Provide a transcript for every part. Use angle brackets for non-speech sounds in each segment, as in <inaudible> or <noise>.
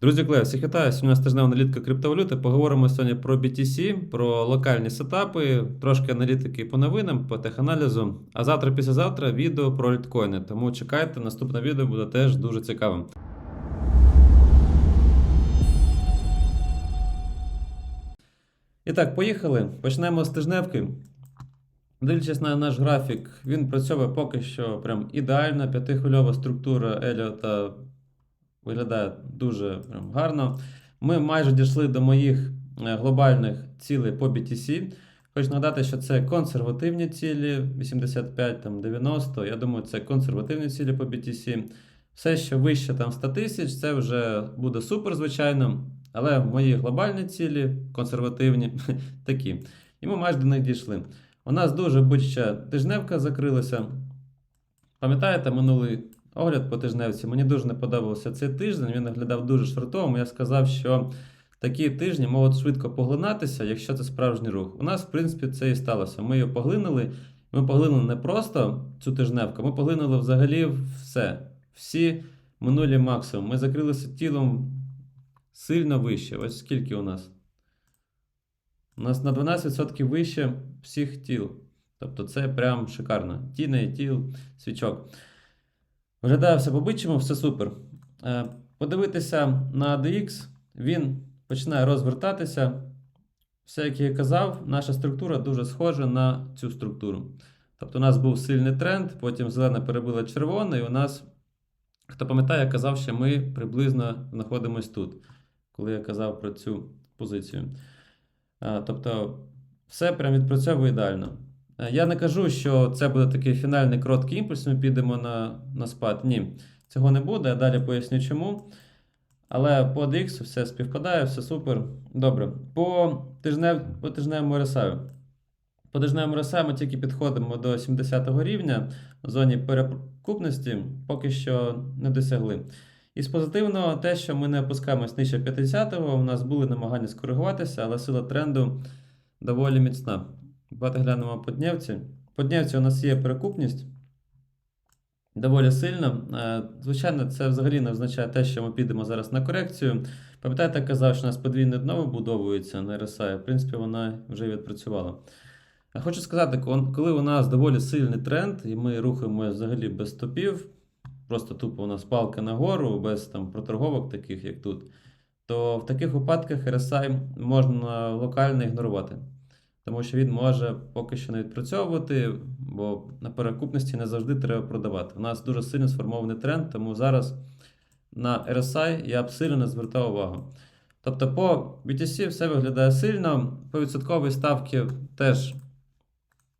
Друзі, колеги, всіх вітаю. Сьогодні у нас тижнева аналітика криптовалюти. Поговоримо сьогодні про BTC, про локальні сетапи, трошки аналітики по новинам, по теханалізу. А завтра, післязавтра відео про літкоїни. Тому чекайте, наступне відео буде теж дуже цікавим. І так, поїхали. Почнемо з тижневки. Дивлячись на наш графік, він працює поки що прям ідеально. П'ятихвильова структура Еліота виглядає дуже прям гарно. Ми майже дійшли до моїх е, глобальних цілей по BTC. Хочу нагадати, що це консервативні цілі 85, там, 90. Я думаю, це консервативні цілі по BTC. Все, що вище там 100 тисяч, це вже буде супер, звичайно. Але мої глобальні цілі, консервативні, <laughs> такі. І ми майже до них дійшли. У нас дуже будь-ще тижневка закрилася. Пам'ятаєте минулий огляд по тижневці? Мені дуже не подобався цей тиждень, він виглядав дуже швартовим. Я сказав, що такі тижні можуть швидко поглинатися, якщо це справжній рух. У нас, в принципі, це і сталося. Ми її поглинули. Ми поглинули не просто цю тижневку, ми поглинули взагалі все. Всі минулі максимум. Ми закрилися тілом сильно вище. Ось скільки у нас? У нас на 12% вище всіх тіл. Тобто це прям шикарно. Тіни, тіл, свічок. Виглядає все по-бичому, все супер. Е, Подивитися на DX, він починає розвертатися. Все, як я казав, наша структура дуже схожа на цю структуру. Тобто у нас був сильний тренд, потім зелена перебила червоне, і у нас, хто пам'ятає, я казав, що ми приблизно знаходимось тут, коли я казав про цю позицію. Е, Тобто, все прям відпрацьовує ідеально. Е, Я не кажу, що це буде такий фінальний короткий імпульс, ми підемо на, на спад. Ні, цього не буде. Я далі поясню чому. Але по DX все співпадає, все супер. Добре. По, тижнев, по тижневому RSI. По тижневому RSI ми тільки підходимо до 70-го рівня в зоні перекупності, поки що не досягли. І з позитивного те, що ми не опускаємось нижче 50-го, у нас були намагання скоригуватися, але сила тренду доволі міцна. Давайте глянемо по днівці. По днівці у нас є перекупність доволі сильна. Е, Звичайно, це взагалі не означає те, що ми підемо зараз на корекцію. Пам'ятаєте, я казав, що у нас подвійне дно вибудовується на RSI, в принципі, вона вже відпрацювала. Хочу сказати, коли у нас доволі сильний тренд, і ми рухаємося взагалі без стопів, просто тупо у нас палка нагору, без там проторговок, таких як тут, то в таких випадках RSI можна локально ігнорувати. Тому що він може поки що не відпрацьовувати, бо на перекупності не завжди треба продавати. У нас дуже сильно сформований тренд, тому зараз на RSI я б сильно не звертав увагу. Тобто по BTC все виглядає сильно, по відсотковій ставці теж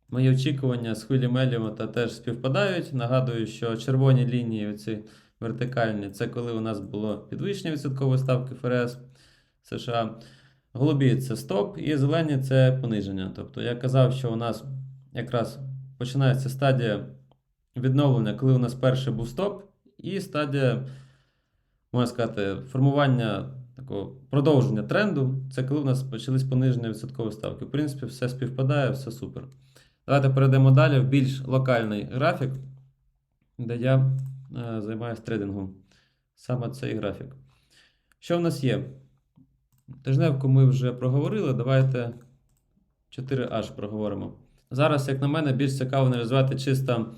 мої очікування з хвилі Меліота теж співпадають. Нагадую, що червоні лінії, оці вертикальні, це коли у нас було підвищення відсоткової ставки ФРС США. Голубі це стоп, і зелені це пониження. Тобто я казав, що у нас якраз починається стадія відновлення, коли у нас перший був стоп, і стадія, можна сказати, формування такого продовження тренду. Це коли у нас почались пониження відсоткової ставки. В принципі, все співпадає, все супер. Давайте перейдемо далі в більш локальний графік, де я е, займаюся трейдингом. Саме цей графік. Що в нас є? Тижневку ми вже проговорили. Давайте 4H проговоримо. Зараз, як на мене, більш цікаво аналізувати чисто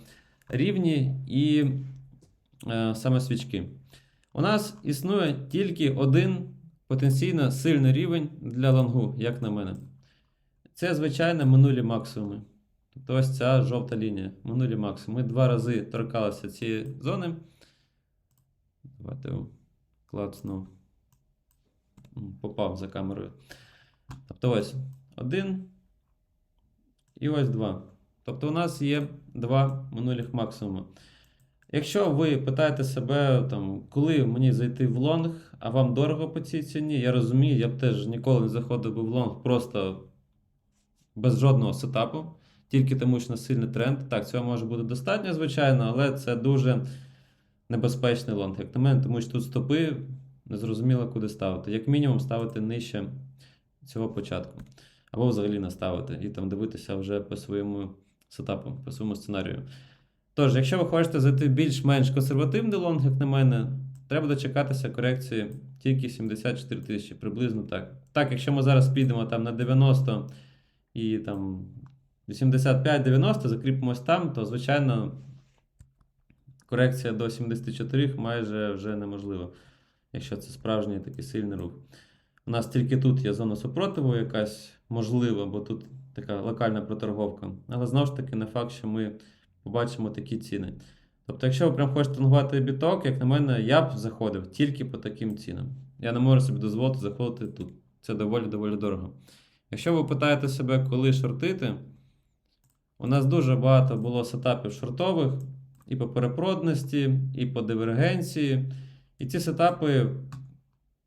рівні і е, саме свічки. У нас існує тільки один потенційно сильний рівень для лонгу, як на мене. Це, звичайно, минулі максимуми. Тобто ось ця жовта лінія. Минулі максимуми. Ми два рази торкалися цієї зони. Давайте клацну. Попав за камерою. Тобто ось один. І ось два. Тобто у нас є два минулих максимуми. Якщо ви питаєте себе, там, коли мені зайти в лонг, а вам дорого по цій ціні, я розумію, я б теж ніколи не заходив би в лонг просто без жодного сетапу, тільки тому, що на сильний тренд. Так, цього може бути достатньо, звичайно, але це дуже небезпечний лонг, як на мене, тому що тут стопи незрозуміло, куди ставити. Як мінімум, ставити нижче цього початку. Або взагалі не ставити і там дивитися вже по своєму сетапу, по своєму сценарію. Тож, якщо ви хочете зайти більш-менш консервативний лонг, як на мене, треба дочекатися корекції тільки 74 тисячі, приблизно так. Так, якщо ми зараз підемо там на 90 і там 85-90, закріпимось там, то звичайно корекція до 74 майже вже неможлива, якщо це справжній такий сильний рух. У нас тільки тут є зона супротиву якась можлива, бо тут така локальна проторговка. Але знову ж таки, не факт, що ми побачимо такі ціни. Тобто, якщо ви прям хочете торгувати біток, як на мене, я б заходив тільки по таким цінам. Я не можу собі дозволити заходити тут. Це доволі-доволі дорого. Якщо ви питаєте себе, коли шортити, у нас дуже багато було сетапів шортових і по перепродності, і по дивергенції. І ці сетапи,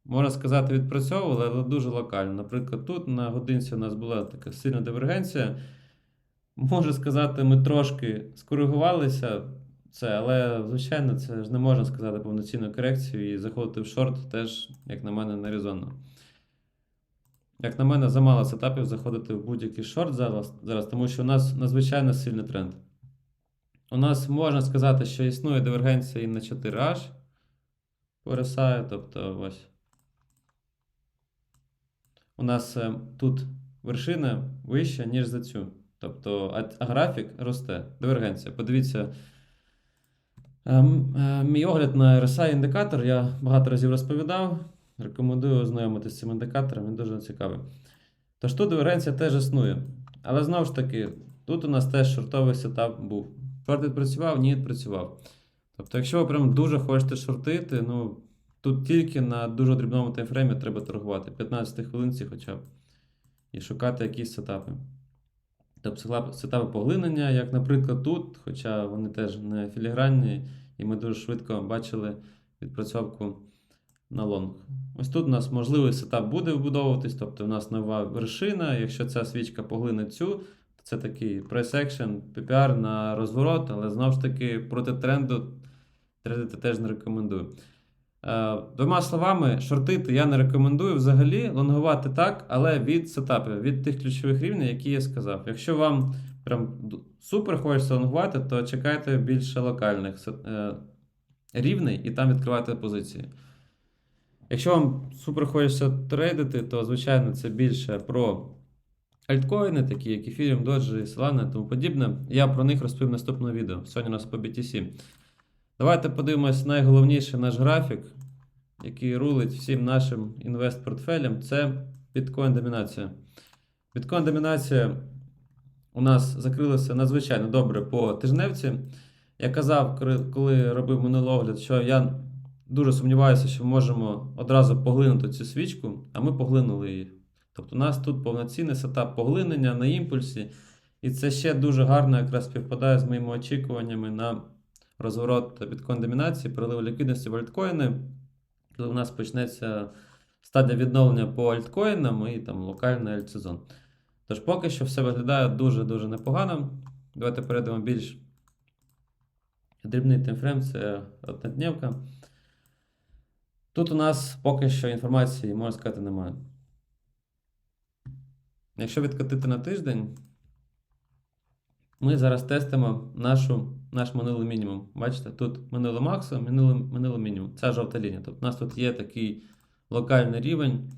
можна сказати, відпрацьовували, але дуже локально. Наприклад, тут на годинці у нас була така сильна дивергенція. Можу сказати, ми трошки скоригувалися це, але, звичайно, це ж не можна сказати повноцінну корекцію і заходити в шорт теж, як на мене, не резонно. Як на мене, замало сетапів заходити в будь-який шорт зараз, зараз, тому що у нас надзвичайно сильний тренд. У нас можна сказати, що існує дивергенція і на 4H по тобто ось. У нас е, тут вершина вища, ніж за цю. Тобто, а, графік росте. Дивергенція. Подивіться. Ем, е, Мій огляд на RSI індикатор я багато разів розповідав. Рекомендую ознайомитися з цим індикатором, він дуже цікавий. Тож тут дивергенція теж існує. Але знову ж таки, тут у нас теж шортовий сетап був. Шорт відпрацював, ні, відпрацював. Тобто, якщо ви прям дуже хочете шортити, ну тут тільки на дуже дрібному таймфреймі треба торгувати. 15 хвилинці хоча б. І шукати якісь сетапи. Тобто сетапи поглинення, як, наприклад, тут, хоча вони теж не філігранні, і ми дуже швидко бачили відпрацьовку на лонг. Ось тут у нас можливий сетап буде вбудовуватись, тобто у нас нова вершина. Якщо ця свічка поглине цю, то це такий action, PPR на розворот, але знову ж таки проти тренду трендити теж не рекомендую. Е, Двома словами, шортити я не рекомендую взагалі лонгувати так, але від сетапів, від тих ключових рівнів, які я сказав. Якщо вам прям супер хочеться лонгувати, то чекайте більше локальних е, рівней і там відкривайте позиції. Якщо вам супер хочеться трейдити, то звичайно це більше про альткоїни, такі як Ethereum, Doge, Solana і тому подібне. Я про них розповім в наступному відео. Сьогодні у нас по BTC. Давайте подивимось найголовніший наш графік, який рулить всім нашим інвест-портфелям. Це біткоін-домінація. Біткоін-домінація у нас закрилася надзвичайно добре по тижневці. Я казав, коли робив минулий огляд, що я дуже сумніваюся, що ми можемо одразу поглинути цю свічку, а ми поглинули її. Тобто у нас тут повноцінний сетап поглинення на імпульсі, і це ще дуже гарно якраз співпадає з моїми очікуваннями на розворот біткоін-домінації, прилив ліквідності в альткоїни. Коли у нас почнеться стадія відновлення по альткоїнам і там локальний альтсезон. Тож поки що все виглядає дуже-дуже непогано. Давайте перейдемо більш дрібний таймфрейм, це однодневка. Тут у нас поки що інформації, можна сказати, немає. Якщо відкотити на тиждень, ми зараз тестимо нашу, наш минулий мінімум. Бачите, тут минуле максимум, минуле, минуле мінімум. Це жовта лінія. Тобто у нас тут є такий локальний рівень,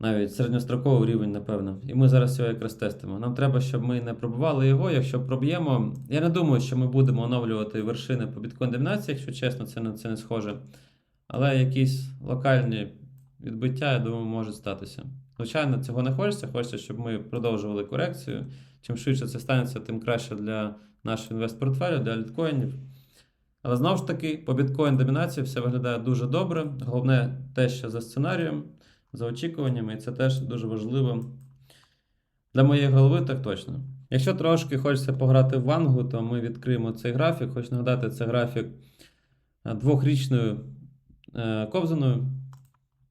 навіть середньостроковий рівень, напевно. І ми зараз його якраз тестимо. Нам треба, щоб ми не пробували його. Якщо проб'ємо, я не думаю, що ми будемо оновлювати вершини по біткоін 19 якщо чесно, це, це не схоже. Але якісь локальні відбиття, я думаю, можуть статися. Звичайно, цього не хочеться. Хочеться, щоб ми продовжували корекцію. Чим швидше це станеться, тим краще для нашого інвестпортфелю, для альткоїнів. Але знову ж таки, по біткоін домінації все виглядає дуже добре. Головне те, що за сценарієм, за очікуваннями, і це теж дуже важливо для моєї голови, так точно. Якщо трошки хочеться пограти в вангу, то ми відкриємо цей графік. Хочу нагадати, це графік е, двохрічною е, ковзаною.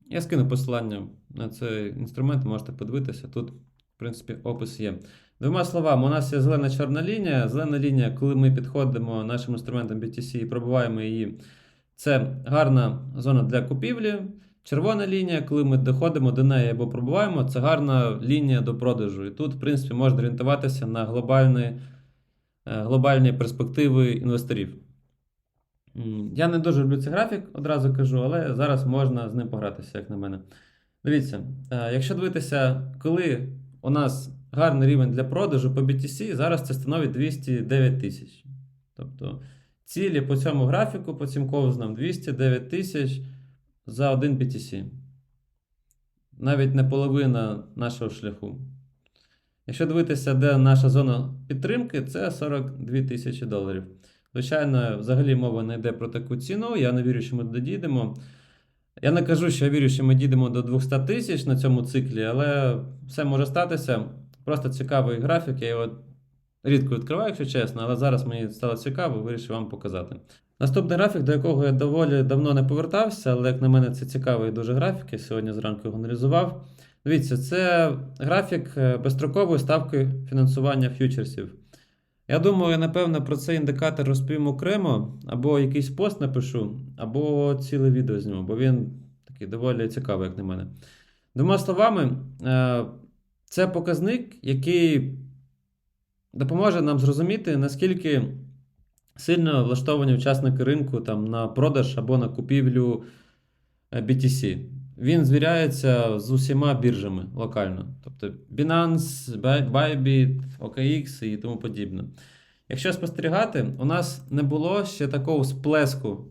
Я скину посилання на цей інструмент, можете подивитися. Тут, в принципі, опис є. Двома словами, у нас є зелена чорна лінія. Зелена лінія, коли ми підходимо нашим інструментом BTC і пробуваємо її, це гарна зона для купівлі. Червона лінія, коли ми доходимо до неї або пробуваємо, це гарна лінія до продажу. І тут, в принципі, можна орієнтуватися на глобальні, е, глобальні перспективи інвесторів. Я не дуже люблю цей графік, одразу кажу, але зараз можна з ним погратися, як на мене. Дивіться, е, якщо дивитися, коли у нас гарний рівень для продажу по BTC, зараз це становить 209 тисяч. Тобто цілі по цьому графіку, по цим ковзнам 209 тисяч за один BTC. Навіть не половина нашого шляху. Якщо дивитися, де наша зона підтримки, це 42 тисячі доларів. Звичайно, взагалі мова не йде про таку ціну. Я не вірю, що ми додійдемо. Я не кажу, що я вірю, що ми дійдемо до 200 тисяч на цьому циклі, але все може статися. Просто цікавий графік. Я його рідко відкриваю, якщо чесно, але зараз мені стало цікаво, вирішив вам показати. Наступний графік, до якого я доволі давно не повертався, але як на мене, це цікавий дуже графік. Я сьогодні зранку його аналізував. Дивіться, це графік е, безстрокової ставки фінансування ф'ючерсів. Я думаю, напевно, про цей індикатор розповім окремо, або якийсь пост напишу, або ціле відео зніму, бо він такий доволі цікавий, як на мене. Двома словами, е, це показник, який допоможе нам зрозуміти, наскільки сильно влаштовані учасники ринку там, на продаж або на купівлю е, BTC. Він звіряється з усіма біржами локально. Тобто Binance, Bybit, OKX і тому подібне. Якщо спостерігати, у нас не було ще такого сплеску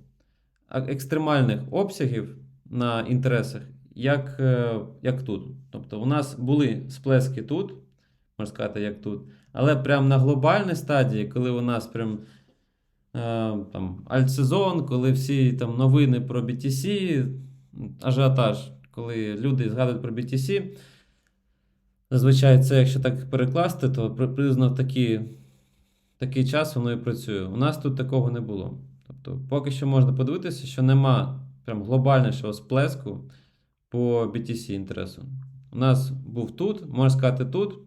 екстремальних обсягів на інтересах, як, е, як тут. Тобто, у нас були сплески тут, можна сказати, як тут, але прямо на глобальній стадії, коли у нас прям е, там альтсезон, коли всі там новини про BTC, ажіотаж, коли люди згадують про BTC. Зазвичай це, якщо так перекласти, то приблизно в такі, такий час воно і працює. У нас тут такого не було. Тобто, поки що можна подивитися, що нема прям глобальнішого сплеску по BTC інтересу. У нас був тут, можна сказати, тут,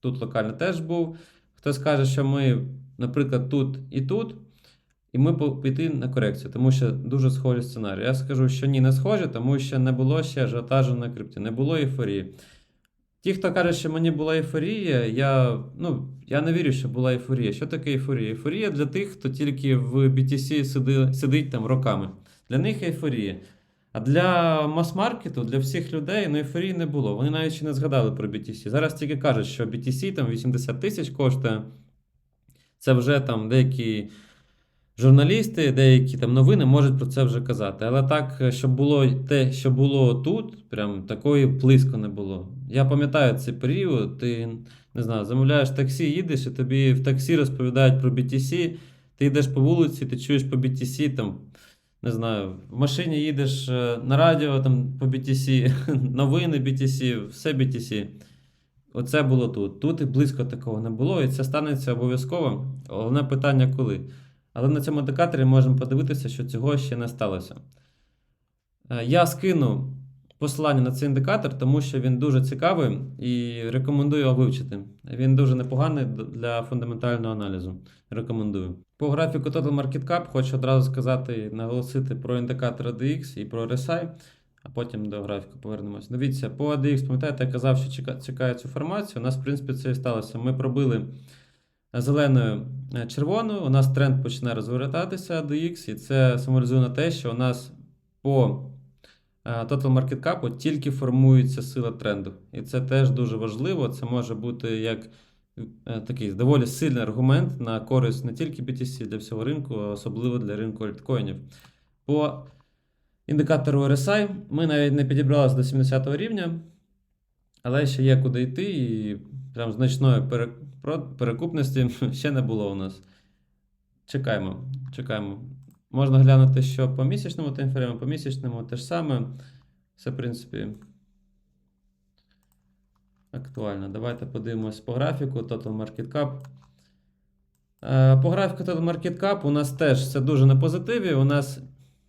тут локально теж був. Хтось каже, що ми, наприклад, тут і тут, і ми піти на корекцію, тому що дуже схожі сценарії. Я скажу, що ні, не схожі, тому що не було ще ажіотажу на крипті, не було ейфорії. Ті, хто каже, що мені була ейфорія, я, ну, я не вірю, що була ейфорія. Що таке ейфорія? Ейфорія для тих, хто тільки в BTC сиди, сидить там роками. Для них ейфорія. А для мас-маркету, для всіх людей, ну ейфорії не було. Вони навіть ще не згадали про BTC. Зараз тільки кажуть, що BTC там 80 тисяч коштує. Це вже там деякі журналісти, деякі там новини можуть про це вже казати. Але так, щоб було те, що було тут, прям такої близько не було. Я пам'ятаю цей період, ти не знаю, замовляєш таксі, їдеш, і тобі в таксі розповідають про BTC, ти йдеш по вулиці, ти чуєш по BTC, там, не знаю, в машині їдеш е, на радіо там, по BTC, <laughs> новини BTC, все BTC. Оце було тут. Тут і близько такого не було, і це станеться обов'язково. Головне питання коли. Але на цьому індикаторі можемо подивитися, що цього ще не сталося. Е, Я скину посилання на цей індикатор, тому що він дуже цікавий і рекомендую його вивчити. Він дуже непоганий для фундаментального аналізу. Рекомендую. По графіку Total Market Cap хочу одразу сказати, наголосити про індикатор ADX і про RSI, а потім до графіку повернемось. Дивіться, по ADX, пам'ятаєте, я казав, що чека- чекаю цю формацію. У нас, в принципі, це і сталося. Ми пробили зеленою е, червоною, у нас тренд почне розвертатися ADX, і це символізує на те, що у нас по е, Total Market Cap тільки формується сила тренду. І це теж дуже важливо. Це може бути як е, такий доволі сильний аргумент на користь не тільки BTC для всього ринку, а особливо для ринку альткоїнів. По індикатору RSI ми навіть не підібралися до 70 рівня, але ще є куди йти, і прям значної перекупності <laughs> ще не було у нас. Чекаємо, чекаємо. Можна глянути, що по місячному таймфрейму, по місячному те ж саме. Все, в принципі, актуально. Давайте подивимось по графіку Total Market Cap. Е, По графіку Total Market Cap у нас теж все дуже на позитиві. У нас,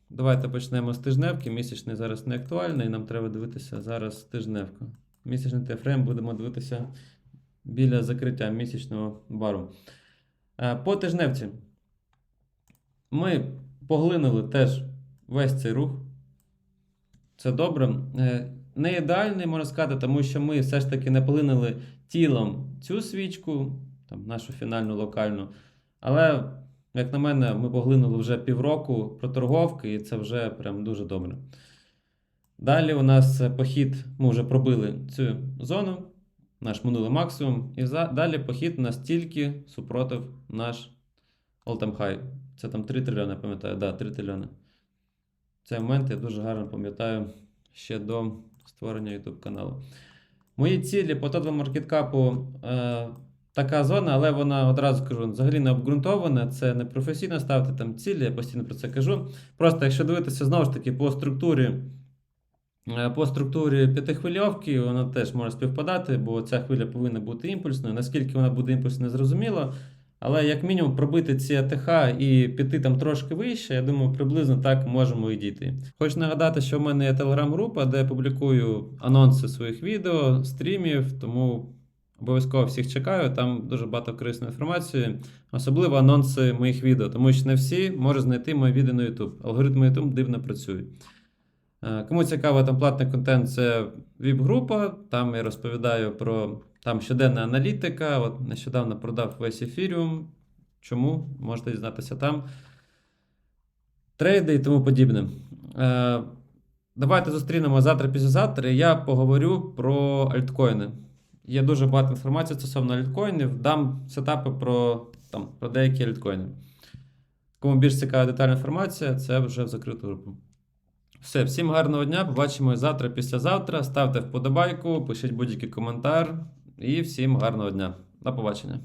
давайте почнемо з тижневки. Місячний зараз не актуальний, нам треба дивитися зараз тижневку. Місячний таймфрейм будемо дивитися біля закриття місячного бару. Е, По тижневці. Ми поглинули теж весь цей рух. Це добре. Е, Не ідеальний, можна сказати, тому що ми все ж таки не поглинули тілом цю свічку, там, нашу фінальну локальну. Але Як на мене, ми поглинули вже півроку проторговки, і це вже прям дуже добре. Далі у нас е, похід, ми вже пробили цю зону, наш минулий максимум. І далі похід настільки супротив наш all-time high. Це там 3 трильйони, пам'ятаю. Да, 3 трильйони. Цей момент я дуже гарно пам'ятаю ще до створення YouTube каналу. Мої цілі по топовому маркеткапу е, така зона, але вона одразу кажу, взагалі не обґрунтована. Це не професійно ставити там цілі, я постійно про це кажу. Просто якщо дивитися знову ж таки по структурі. Е, По структурі п'ятихвильовки вона теж може співпадати, бо ця хвиля повинна бути імпульсною. Наскільки вона буде імпульсною, зрозуміло. Але як мінімум пробити ці АТХ і піти там трошки вище, я думаю, приблизно так можемо і дійти. Хочу нагадати, що в мене є телеграм-група, де я публікую анонси своїх відео, стрімів, тому обов'язково всіх чекаю. Там дуже багато корисної інформації, особливо анонси моїх відео, тому що не всі можуть знайти мої відео на YouTube. Алгоритми YouTube дивно працюють. Е, Кому цікаво там платний контент, це ВІП-група. Там я розповідаю про там щоденна аналітика. От нещодавно продав весь ефіріум. Чому? Можете дізнатися там. Трейди і тому подібне. Е, Давайте зустрінемо завтра післязавтра. і Я поговорю про альткоїни. Є дуже багато інформації стосовно альткоїнів. Дам сетапи про, там, про деякі альткоїни. Кому більш цікава детальна інформація, це вже в закриту групу. Все, всім гарного дня. Побачимось завтра, післязавтра. Ставте вподобайку, пишіть будь-який коментар. І всім гарного дня. До побачення.